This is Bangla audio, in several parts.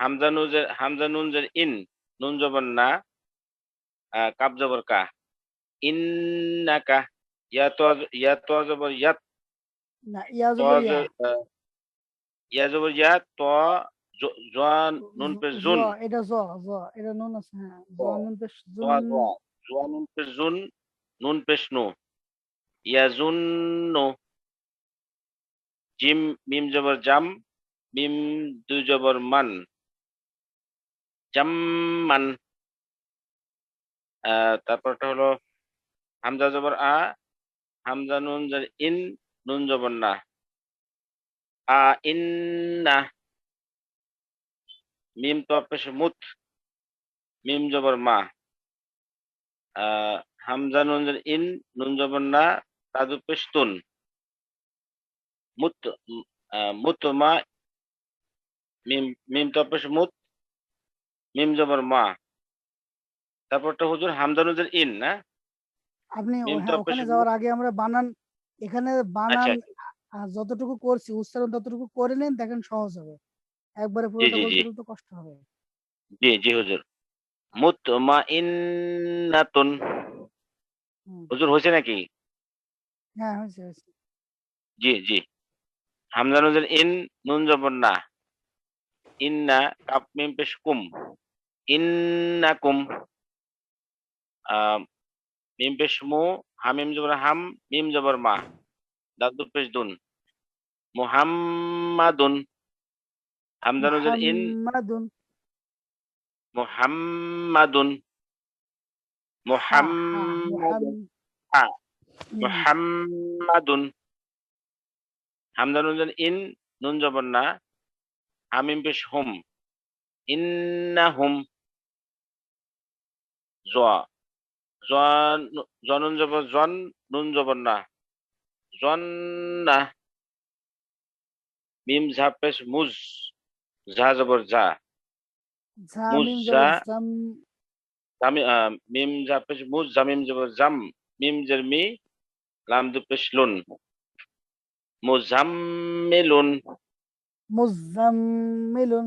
হামজা নুজের হামজা নুনজের ইন নুন জবর না আহ, কাব জবর কা ইন্নাকা ইয়া তো ইয়া তো জবর ইয়াত না ইয়া তো জবর ইয়া জ- আহ, ইয়া জবর ইয়া তো জ- জোয়ান নুন পে জ- জুন জ, এটা জ জ এটা নুন আছে হ্যাঁ জ জ, নুন পেশ জোয়া জুন জোয়া জোয়া নুন পে জুন নুন পেশ নু ইয়াজুন্নু জিম মিম জবর জাম মিম দুই জবর মান জাম্মান। তারপরটা হলো হামজা জবর আ, হামজা নুন ইন, নুন জবর না। আ ইন্না মিম তো মুত, মিম জবর মা। হামজা নুন ইন, নুন জবর না তাদু পেশ তুন মুত মুত মা, মিম মিম তো পেশ মুত মিম জবর মা। তারপরটা হুজুর জবর ইন না? আপনি হ্যাঁ ওখানে যাওয়ার আগে আমরা বানান এখানে আচ্ছা বানান যতটুকু করছি উচ্চারণ ততটুকু করে নেন দেখেন সহজ হবে। একবারে জি পুরোটা জি বলতে তো কষ্ট হবে। জি জি হুজুর। মুতমাইন্নাতুন। হুজুর হয়েছে নাকি? হ্যাঁ হয়েছে হয়েছে। জি জি। হামজানুজের ইন নুন জবর না। ইন্না কাপ মিম পেশ কুম। ইন্নাকুম মিম পেশ মু হামিম জবর হাম মিম জবর মা। দাদু পেশ দুন। মুহাম্মাদুন। হামজা নুজের ইন মুহাম্মাদুন। মুহাম্মাদুন। মুহাম্মাদুন। মুহাম হা হুম, মুহাম্মাদুন। হামজা নুন ইন নুন জবর না। হামিম পেশ হুম। ইন্নাহুম জোয়া। জোয়া নু- জনুন জবর জন নুন জবর না। জন্না মিম ঝা পেশ মুজ। ঝা জবর ঝা। মুজ মিম মিম ঝা পেশ মুজ জামিম জবর জাম। মিম জের মি লাম দু পেশ লুন। মুজাম্মিলুন মুজাম্মিলুন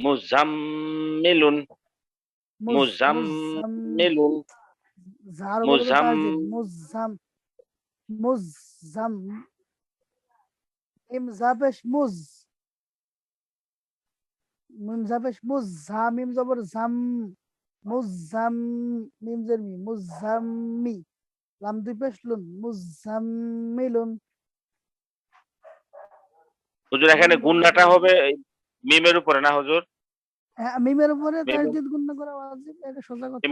মুজাম্মিলুন মুজাম মুজাম্মিলুন মুজাম মুজাম মুজাম মিম জাবেশ মুজ মিম জাবেশ মুজ ঝা মিম জবর জাম মুজাম মিম জের মি মুজাম্মি লাম দুই পেশ লুন মুজাম্মিলুন হুজুর এখানে গুন্নাটা হবে মিমের উপরে না হুজুর? হ্যাঁ মিমের উপরে গুণ করা ওয়াজিব এটা সোজা কথা।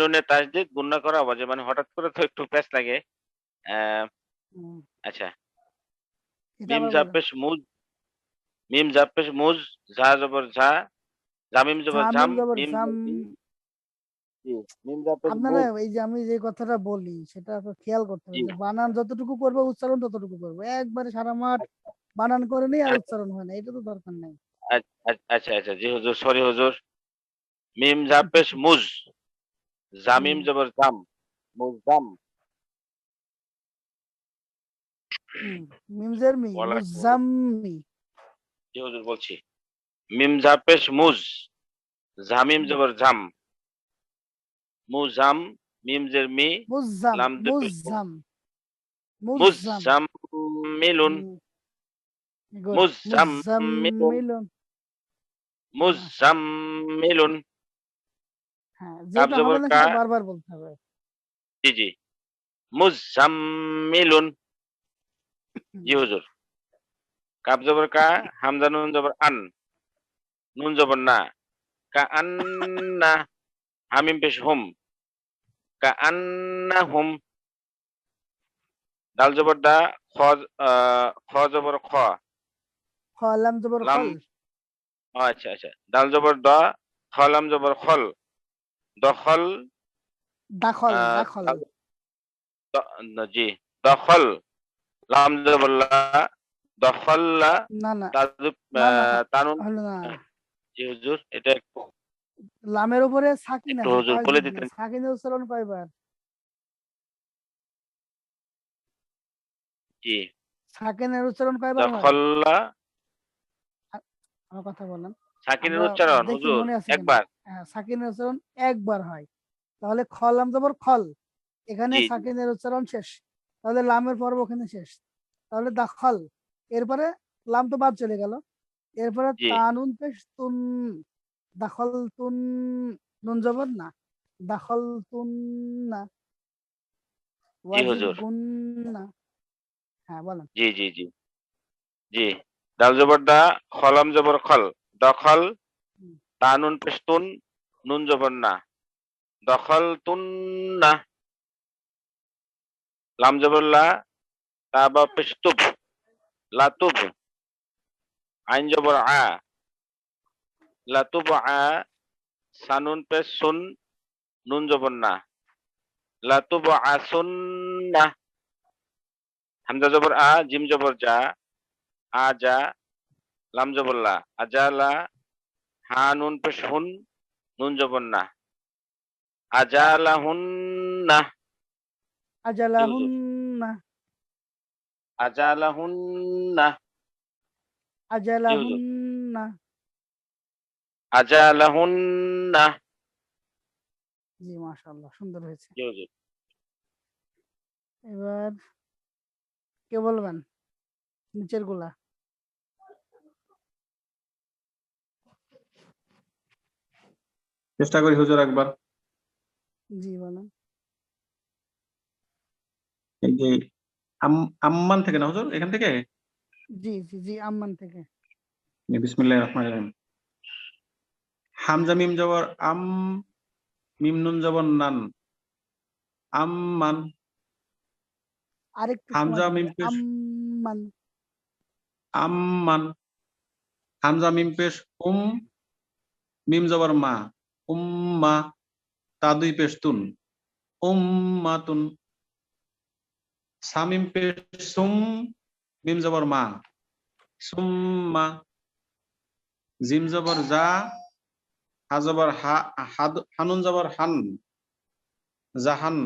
নুনে গুন্না করা আওয়াজে মানে হঠাৎ করে তো একটু প্যাচ লাগে। আহ, আচ্ছা। মিম জাপেশ মুজ মিম জাপেশ মুজ ঝা জবর ঝা জামিম জবর জাম মিম আপনারা এই যে আমি যে কথাটা বলি সেটা তো খেয়াল করতে হবে বানান যতটুকু করবে উচ্চারণ ততটুকু করবে। একবারে সারা মাঠ বানান করে নেই আর উচ্চারণ হয় না এটা তো দরকার নেই। আচ্ছা আচ্ছা আচ্ছা আচ্ছা, জি হুজুর সরি হুজুর। মিম জাপেশ মুজ জামিম জবর জাম মুজাম হুম, মিমজের মি মুজাম্মি জি হুজুর বলছি। মিম জাপেশ মুজ জামিম জবর জাম। মুজাম মিম জের মি মুজাম মুজাম মুজাম মুজাম্মিলুন good. মুজাম্মিলুন হ্যাঁ যেটা বারবার বলতে হবে। জি জি। মুজাম্মিলুন জি হুজুর। কাব জবর কা হামজা নুন জবর আন নুন জবর না কা আন্না হামিম পেশ হুম কা আন্না হুম দাল জবর দা খ জবর খ লাম জবর খল। আচ্ছা আচ্ছা। দাল জবর দ খ লাম জবর খল। দখল দাখল দাখল। জি। দখল লাম জবর লা দখল্লা না না। তানুন। জি হুজুর এটা লামের উপরে সাকিন হুজুর বলে দিতেন। না সাকিনের উচ্চারণ কয়বার? জি। সাকিনের উচ্চারণ কয়বার দখল্লা আমার কথা বলেন। সাকিনের উচ্চারণ হুজুর। একবার। হ্যাঁ, সাকিনের উচ্চারণ একবার হয়। তাহলে খলাম জবর খল। এখানে জি, জি। সাকিনের উচ্চারণ শেষ। তাহলে লামের পর্ব ওখানে শেষ। তাহলে দাখল। এরপরে লাম তো বাদ চলে গেল। এরপরে তানুন পেশ তুন। দাখল তুন। নুন জবর না। দাখল তুন না। ওয়াজিব হুজুর। হ্যাঁ বলেন। জি জি জি। জি। দাল জবর দা, খলাম জবর খল। দখল। তানুন পেস্তুন নুন জবর না। দখল তুন না। লাম জবর লা তাবা। পেস্তুব লাতুব আইন জবর আ। লাতুব আ সানুন পেশ সুন, নুন জবর না। লাতুব আসুন না। হামজা জবর আ, জিম জবর যা আ যা লাম জবর লা আজালা হা নুন পেশ হুন নুন জবর না আজালা হুন না আজালাহুন্না। আজালা হুন না আজালাহুন্না। আজালা হুন না জি মাশাআল্লাহ সুন্দর হয়েছে। জি হুজুর। এবার কে বলবেন? নিচেরগুলা। চেষ্টা করি হুজুর একবার। জি বলেন। এই যে আম- আম্মান থেকে না হুজুর এখান থেকে? জি জি জি আম্মান থেকে। বিসমিল্লাহির রহমানির রহিম। হামজা মিম জবর আম মিম নুন জবর নান। আম্মান। আরেকটু হামজা মিম পেশ। আম্মান। আম্মান। হামজা মিম পেশ উম মিম জবর মা। উম্মা, তা দুই পেশ তুন। উম্মাতুন, সামিম পেশ সুম, মিম জবর মা। সুম্মা, জিম জবর যা হা জবর হা হানুন জবর হান, জাহান।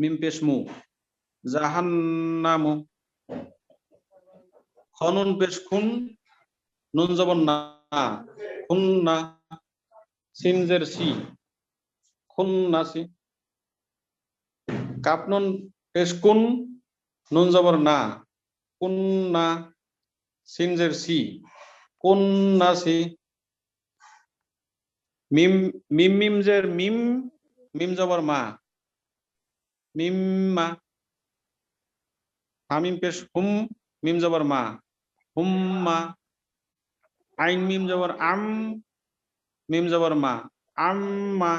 মিম পেশ মু, জাহান্নামু। খনুন পেশ খুন নুন জবর না, খুন্না সিনজের সি খুন্নাসি কাপনুন পেশ কুন, নুন জবর না কুন্না সিনজের সি কুন্নাসি মিম মিম মিমজের মিম মিম জবর মা, মিম্মা, হামিম পেশ হুম, মিম জবর মা, হুম্মা আইন মিম জবর আম মিম জবর মা। আম্মা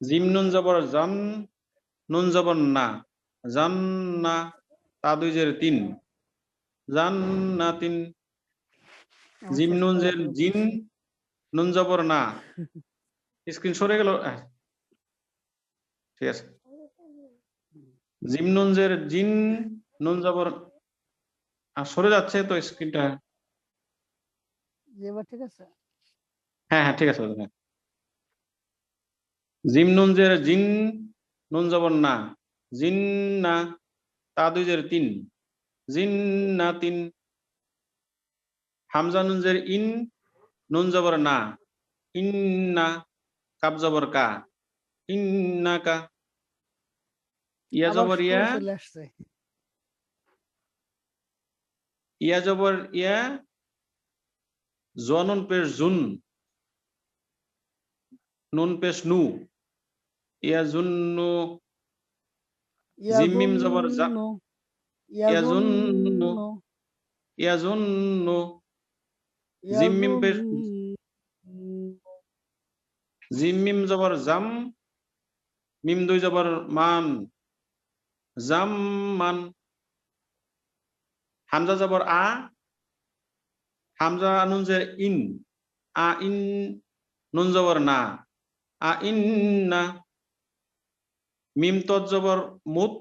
জিম নুন জবর জন নুন জবর না। জান না তা দুই জের তিন। জান না তিন। আমার জিম নুন জের জিন নুন জবর না। স্ক্রিন সরে গেল ঠিক আছে। জিম নুন জের জিন নুন জবর আহ, সরে যাচ্ছে তো স্ক্রিনটা। জি এবার ঠিক আছে? হ্যাঁ হ্যাঁ ঠিক আছে হ্যাঁ। জিম নুন জের জিন নুন জবর না জিন না তা দুই জের তিন জিন না তিন হামজা নুন জের ইন নুন জবর না ইন না কাব জবর কা ইন না কা। ইয়া জবর ইয়া ইয়া জবর ইয়া জনুন পেশ জুন। নুন পেশ নু। ইয়া জুন্নু জিম মিম জবর জা- ইয়াজুন্নু, ইয়াজুন্নু, ইয়াজুন্নু, ইয়া জুন্নু জিম মিম পেশ ইয়াজুন্নু, জিম মিম জবর জাম। মিম দুই জবর মান। জাম মান। হামজা জবর আ। হামজা নুন যে ইন আ ইন নুন জবর না আ ইন না মিম তৎ জবর মুত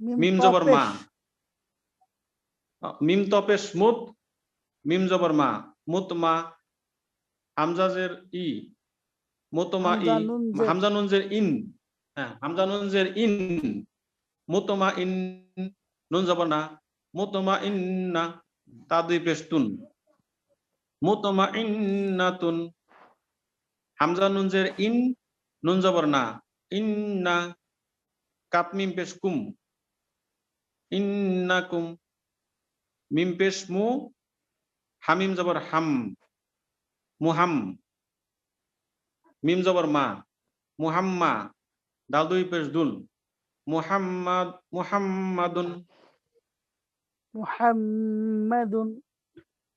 মিম জবর মা মিম তপেশ মুত মিম জবর মা মুত মা হামজাজের ই মুতমা ই হামজা নুন জের। হামজা নুন জের ইন হ্যাঁ হামজা নুন জের ইন মুতমা ইন নুন জবর না মুতমা ইন তা দুই পেশ তুন মুতমা ইন্নাতুন হামজা নুন জের ইন, নুন জবর না। ইন্না কাপ মিম পেশ কুম ইন্নাকুম মিম পেশ মু হামিম জবর হাম। মুহাম। মিম জবর মা। মুহাম্মা। দাদুই পেশ মুহাম্মাদ মুহাম্মাদুন। মুহাম্মাদুন।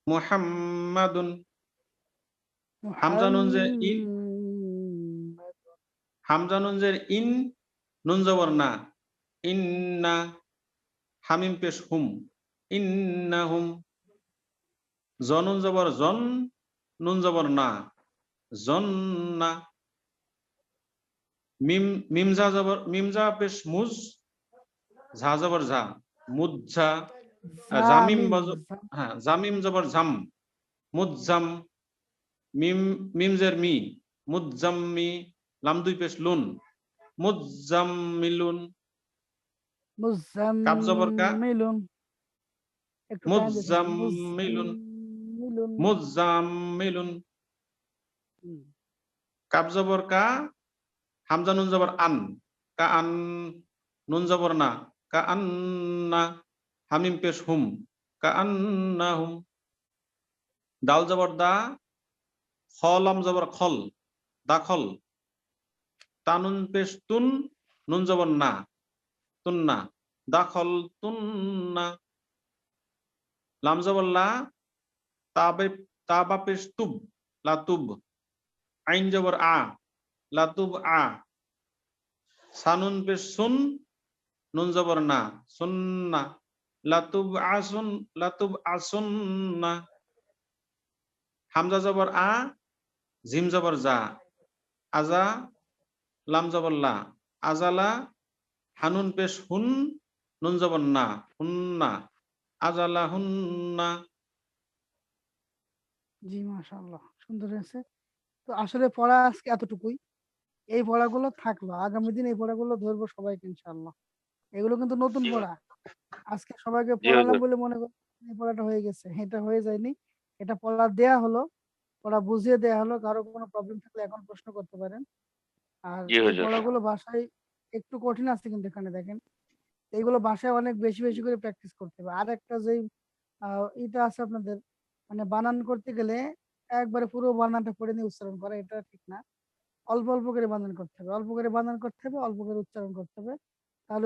মুহাম্মাদুন। হামজা নুন যে ইন। হামজা নুন জের ইন নুন জবর না। ইন্না হামিম পেশ হুম। ইন্নাহুম জনুন জবর জন নুন জবর না। জন্না মিম মিমজা জবর মিমজা পেশ মুজ ঝা জবর ঝা। মুজ্জা জামিম জাম। হ্যাঁ জামিম জবর ঝাম মুজ্জাম মিম মিমজের মি মুজ্জাম্মি লাম দুই পেশ লুন মুজ্জাম্মিলুন কাপ জবর কা? মুজাম্মিলুন। মুজাম্মিলুন। মুজাম্মিলুন। মুজাম্মিলুন কাপ জবর কা হামজা নুন জবর আন কা আন নুন জবর না কা আন্না হামিম পেশ হুম কা আন্না হুম দাল জবর দা, খলাম জবর খল, দাখল। তানুন পেশ তুন, নুন জবর না তুন তুন্না। দাখল তুন্না। লাম জবর লা, তাবে তাবা পেশ তুব লাতুব আইন জবর আ লাতুব আ। সানুন পেশ সুন, নুন জবর না, সুন্না। লাতুব আসুন লাতুব আসুন্না হামজা জবর আ জিম জবর জা আজা লাম জবর লা আজালা হানুন পেশ হুন নুন জবর না হুন্না আজালা হুন্না জি মাশাআল্লাহ সুন্দর হয়েছে। তো আসলে পড়া আজকে এতটুকুই। এই পড়াগুলো থাকল আগামী দিন এই পড়াগুলো ধরবো সবাইকে ইনশাআল্লাহ। এগুলো কিন্তু নতুন পড়া। আজকে সবাইকে পড়ালাম বলে মনে করি পড়াটা হয়ে গেছে। এটা হয়ে যায়নি। এটা পড়া দেয়া হলো পড়া বুঝিয়ে দেয়া হলো কারও কোনো প্রবলেম থাকলে এখন প্রশ্ন করতে পারেন। আর। পড়াগুলো ভাষায় একটু কঠিন আছে কিন্তু এখানে দেখেন। এইগুলো ভাষায় অনেক বেশি বেশি করে প্র্যাকটিস করতে হবে। আর একটা আহ, এটা আছে আপনাদের মানে বানান করতে গেলে একবারে পুরো বানানটা পড়ে নিয়ে উচ্চারণ করা এটা ঠিক না। অল্প অল্প করে বানান করতে হবে। অল্প করে বানান করতে হবে অল্প করে উচ্চারণ করতে হবে। তাহলে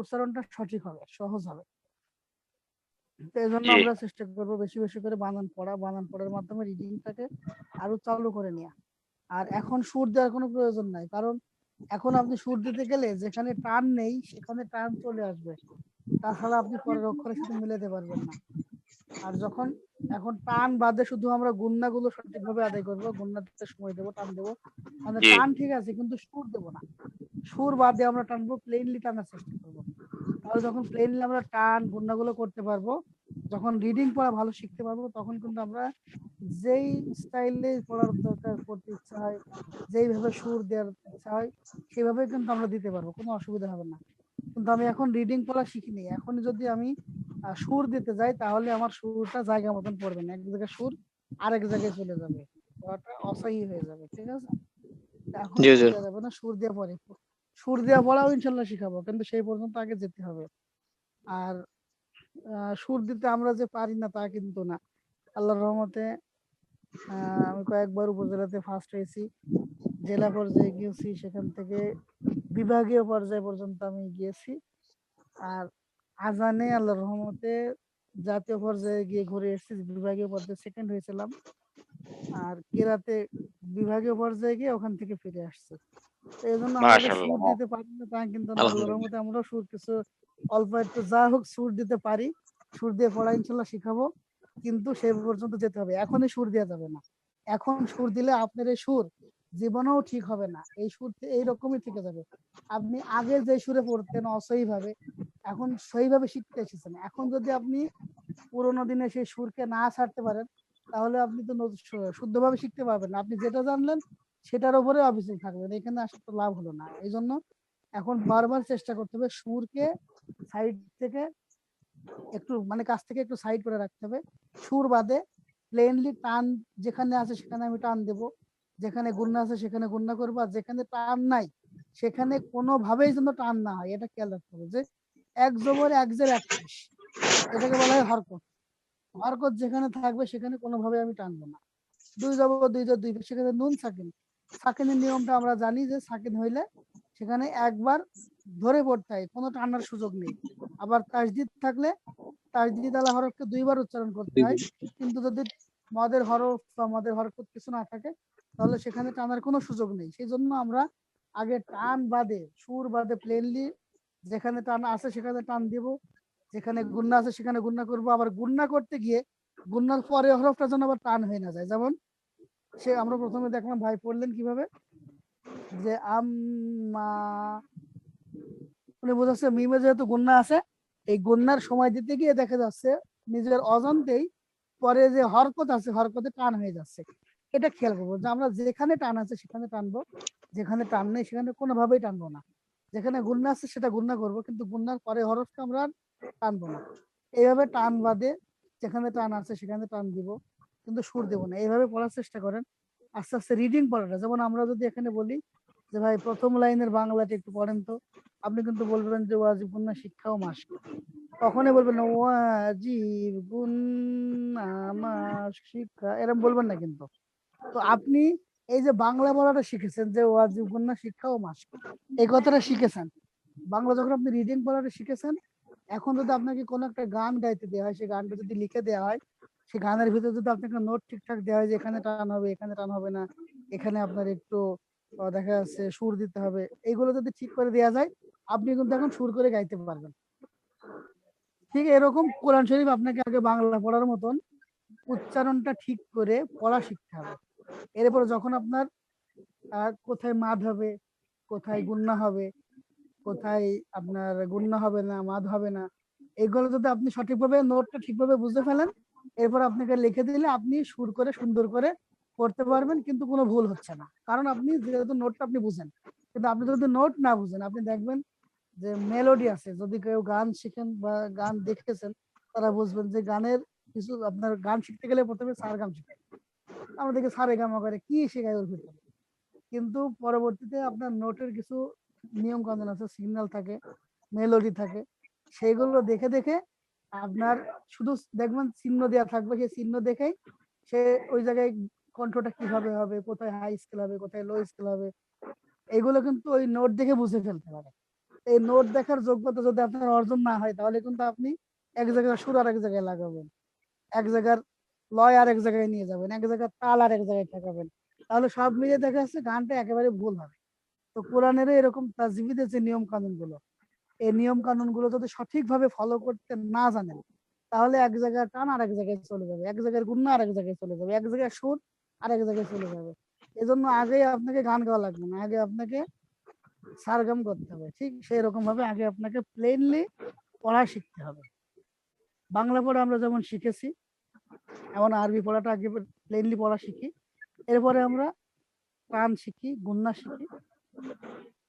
উচ্চারণটা সঠিক হবে সহজ হবে। এই জন্য আমরা চেষ্টা করব বেশি বেশি করে বানান পড়া। বানান পড়ার মাধ্যমে রিডিংটাকে আরও চালু করে নেওয়া আর এখন সুর দেওয়ার কোনো প্রয়োজন নাই কারণ এখন আপনি সুর দিতে গেলে যেখানে টান নেই সেখানে টান চলে আসবে। তাছাড়া আপনি পরের অক্ষরের সাথে মিলাতে পারবেন না। আর যখন এখন টান বাদে শুধু আমরা গুন্নাগুলো সঠিকভাবে আদায় করব গুন্না দিতে সময় দেবো টান দেবো। মানে টান ঠিক আছে কিন্তু সুর দেবো না। সুর বাদে আমরা টানবো প্লেনলি টানার চেষ্টা করব। তাহলে যখন প্লেনলি আমরা টান গুন্নাগুলো করতে পারব যখন রিডিং পড়া ভালো শিখতে পারব তখন কিন্তু আমরা যেই স্টাইলে পড়ার দরকার করতে ইচ্ছা হয় যেইভাবে সুর দেওয়ার ইচ্ছা হয় সেভাবে কিন্তু আমরা দিতে পারব কোনো অসুবিধা হবে না। কিন্তু আমি এখন রিডিং পড়া শিখিনি। এখন যদি আমি সুর দিতে যাই তাহলে আমার সুরটা জায়গা মতন পড়বে না। এক জায়গায় সুর আরেক জায়গায় চলে যাবে। অসাহী হয়ে যাবে ঠিক আছে? এখন যাবে না সুর দিয়ে পরে সুর দেওয়া পড়াও ইনশাল্লাহ শিখাবো কিন্তু সেই পর্যন্ত আগে যেতে হবে। আর সুর দিতে আমরা যে পারি না তা কিন্তু না। আল্লাহর রহমতে আহ, আমি কয়েকবার উপজেলাতে ফার্স্ট হয়েছি। জেলা পর্যায়ে গিয়েছি সেখান থেকে বিভাগীয় পর্যায় পর্যন্ত আমি গিয়েছি। আর আজানে আল্লাহর রহমতে জাতীয় পর্যায়ে গিয়ে ঘুরে এসেছি বিভাগীয় পর্যায়ে সেকেন্ড হয়েছিলাম। আর কেরাতে বিভাগীয় পর্যায়ে গিয়ে ওখান থেকে ফিরে আসছি। এই জন্য আমরা সুর দিতে পারি না তা কিন্তু আল্লাহর রহমতে আমরাও সুর কিছু অল্প একটু যা হোক সুর দিতে পারি। সুর দিয়ে পড়া ইনশাল্লাহ শিখাবো কিন্তু সেই পর্যন্ত যেতে হবে। এখনই সুর দেওয়া যাবে না। এখন সুর দিলে আপনার এই সুর জীবনেও ঠিক হবে না। এই সুর এইরকমই থেকে যাবে। আপনি আগে যে সুরে পড়তেন অসহী ভাবে এখন সহিভাবে শিখতে এসেছেন। এখন যদি আপনি পুরোনো দিনে সেই সুরকে না ছাড়তে পারেন, তাহলে আপনি তো শুদ্ধভাবে শিখতে পারবেন না। আপনি যেটা জানলেন, সেটার উপরে অবিচল থাকবেন। এখানে আসলে তো লাভ হলো না। এই জন্য এখন বারবার চেষ্টা করতে হবে সুরকে সাইড থেকে একটু মানে কাছ থেকে একটু সাইড করে রাখতে হবে। সুর বাদে প্লেনলি টান যেখানে আছে সেখানে আমি টান দেব। যেখানে গুন্না আছে সেখানে গুন্না করব আর যেখানে টান নাই সেখানে কোনোভাবেই যেন টান না হয়। এটা খেয়াল রাখতে হবে যে এক জবর এক জের এক এটাকে বলা হয় হরকত। হরকত যেখানে থাকবে সেখানে কোনোভাবে আমি টানবো না। দুই জবর দুই জবর দুই সেখানে নুন সাকিন। সাকিনের নিয়মটা আমরা জানি যে সাকিন হইলে সেখানে একবার ধরে পড়তে হয় কোনো টানার সুযোগ নেই। আবার তাসদিদ থাকলে তাসদিদ আলা হরফকে দুইবার উচ্চারণ করতে হয়। কিন্তু যদি মদের হরফ বা মদের হরকত কিছু না থাকে তাহলে সেখানে টানার কোনো সুযোগ নেই। সেই জন্য আমরা আগে টান বাদে, সুর বাদে প্লেনলি যেখানে টান আছে সেখানে টান দিব, যেখানে গুন্না আছে সেখানে গুন্না করব। আবার গুন্না করতে গিয়ে গুন্নার পরে হরফটা যেন আবার টান হয়ে না যায়। যেমন সে আমরা প্রথমে দেখলাম ভাই পড়লেন কীভাবে? যে আম্মা উনি বোঝাচ্ছে মিমে যেহেতু গুন্না আছে, এই গুন্নার সময় দিতে গিয়ে দেখা যাচ্ছে নিজের অজান্তেই পরে যে হরকত আছে হরকতে টান হয়ে যাচ্ছে। এটা খেয়াল করব যে আমরা যেখানে টান আছে সেখানে টানবো, যেখানে টান নেই সেখানে কোনোভাবেই টানবো না। যেখানে গুন্না আছে সেটা গুন্না করব, কিন্তু গুন্নার পরে হরফটা আমরা টানবো না। এইভাবে টান বাদে যেখানে টান আছে সেখানে টান দিব, কিন্তু সুর দেবো না। এইভাবে পড়ার চেষ্টা করেন। আস্তে আস্তে রিডিং পড়াটা, যেমন আমরা যদি এখানে বলি যে ভাই প্রথম লাইনের বাংলাটা একটু পড়েন তো, আপনি কিন্তু বলবেন যে ওয়াজিব গুন্না শিক্ষা ও মাস। তখনই বলবেন, ওয়াজিব গুন্না মাস শিক্ষা এরকম বলবেন না কিন্তু। তো আপনি এই যে বাংলা পড়াটা শিখেছেন, যে ওয়াজিব গুন্না শিক্ষা ও মাস, এই কথাটা শিখেছেন। বাংলা যখন আপনি রিডিং পড়াটা শিখেছেন, এখন যদি আপনাকে কোনো একটা গান গাইতে দেওয়া হয় সেই গানটা যদি লিখে দেওয়া হয় সেই গানের ভিতরে যদি আপনাকে নোট ঠিকঠাক দেওয়া হয় যে এখানে টান হবে, এখানে টান হবে না, এখানে আপনার একটু দেখা যাচ্ছে সুর দিতে হবে, এইগুলো যদি ঠিক করে দেওয়া যায়, আপনি কিন্তু এখন সুর করে গাইতে পারবেন। ঠিক এরকম কোরআন শরীফ আপনাকে আগে বাংলা পড়ার মতন উচ্চারণটা ঠিক করে পড়া শিখতে হবে। এরপর যখন আপনার কোথায় মাদ হবে, কোথায় গুন্না হবে, কোথায় আপনার গুন্না হবে না, মাদ হবে না, এগুলো যদি আপনি সঠিকভাবে নোটটা ঠিকভাবে বুঝতে ফেলেন, এরপর আপনাকে লিখে দিলে আপনি সুর করে, সুন্দর করে পড়তে পারবেন, কিন্তু কোনো ভুল হচ্ছে না। কারণ আপনি যেহেতু নোটটা আপনি বুঝেন, কিন্তু আপনি যদি নোট না বুঝেন, আপনি দেখবেন যে মেলোডি আছে, যদি কেউ গান শিখেন বা গান দেখেছেন, তারা বুঝবেন যে গানের কিছু আপনার গান শিখতে গেলে প্রথমে সার গান শিখেন দেখি সারে গামা করে, কি শেখায় ওর ভিতরে? কিন্তু পরবর্তীতে আপনার নোটের কিছু নিয়ম কানুন আছে সিগন্যাল থাকে মেলোডি থাকে সেইগুলো দেখে দেখে আপনার শুধু দেখবেন চিহ্ন দেওয়া থাকবে, সেই চিহ্ন দেখেই সে ওই জায়গায় কণ্ঠটা কীভাবে হবে, কোথায় হাই স্কেল হবে, কোথায় লো স্কেল হবে, এগুলো কিন্তু ওই নোট দেখে বুঝে ফেলতে পারে। এই নোট দেখার যোগ্যতা যদি আপনার অর্জন না হয়, তাহলে কিন্তু আপনি এক জায়গায় সুর আর এক জায়গায় লাগাবেন। এক জায়গার লয় আর এক জায়গায় নিয়ে যাবেন, এক জায়গার তাল আর এক জায়গায় ঠেকাবেন। তাহলে সব মিলিয়ে দেখা যাচ্ছে গানটা একেবারে ভুল হবে। তো কোরআনেরও এরকম তাজবিদের যে নিয়ম কানুনগুলো এই নিয়ম কানুনগুলো যদি সঠিকভাবে ফলো করতে না জানেন, তাহলে এক জায়গায় টান আর এক জায়গায় চলে যাবে, এক জায়গায় গুন্না আর এক জায়গায় চলে যাবে, এক জায়গায় সুর আর এক জায়গায় চলে যাবে। এজন্য আগে আপনাকে গান গাওয়া লাগবে না, আগে আপনাকে সারগাম করতে হবে। ঠিক সেই রকম ভাবে আগে আপনাকে প্লেনলি পড়া শিখতে হবে। বাংলা পড়া আমরা যেমন শিখেছি এমন আরবি পড়াটা আগে প্লেনলি পড়া শিখি। এরপরে আমরা টান শিখি গুন্না শিখি।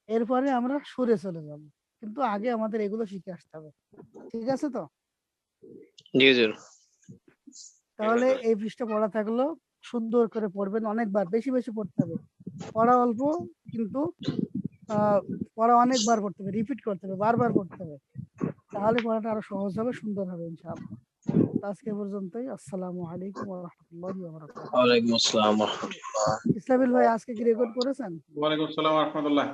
এরপরে আমরা সুরে চলে যাব। কিন্তু আগে আমাদের এগুলো শিখে আসতে হবে। ঠিক আছে তো? তাহলে এই পৃষ্ঠা পড়া থাকল। সুন্দর করে পড়বেন অনেকবার বেশি বেশি পড়তে হবে। পড়া অল্প কিন্তু পড়া অনেকবার পড়তে হবে। রিপিট করতে হবে বারবার পড়তে হবে। তাহলে পড়াটা আরও সহজ হবে সুন্দর হবে ইনশাআল্লাহ। আজকে পর্যন্তই। আসসালামু আলাইকুম ওয়া রাহমাতুল্লাহি ওয়া বারাকাতুহু ওয়ালাইকুম আসসালাম ওয়া রাহমাতুল্লাহ ইসলামিল ভাই আজকে কি রেকর্ড করেছেন? ওয়ালাইকুম আসসালাম রহমতুল্লাহ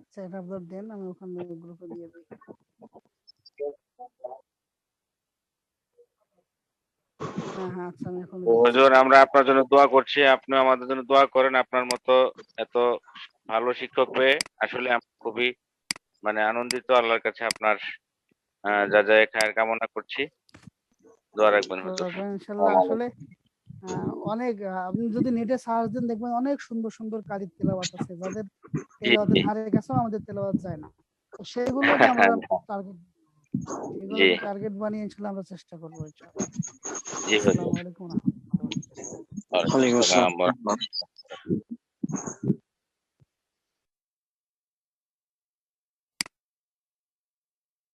আচ্ছা এটা আপনার দেন আমি ওখানে গ্রুপে দিয়ে দিই হ্যাঁ হ্যাঁ আচ্ছা আমি এখন হুজুর আমরা আপনার জন্য দোয়া করছি। আপনি আমাদের জন্য দোয়া করেন আপনার মতো এত ভালো শিক্ষক পেয়ে। আসলে আমরা খুবই মানে আনন্দিত আল্লাহর কাছে আপনার যা যা খায়ের কামনা করছি। দোয়া রাখবেন হুজুর। ইনশাল্লাহ। আসলে অনেক আপনি যদি নেটে সার্চ দেন দেখবেন অনেক সুন্দর সুন্দর কারির তেলাওয়াত আছে। যাদের তেলাওয়াতের ধারে কাছেও আমাদের তেলাওয়াত যায় না। তো সেগুলোকে আমরা টার্গেট জি। টার্গেট বানিয়ে আমরা চেষ্টা করব ইনশাআল্লাহ জি আসসালামু আলাইকুম। ওয়া রাহমাতুল্লাহ আসসালাম। বারাকাতুহু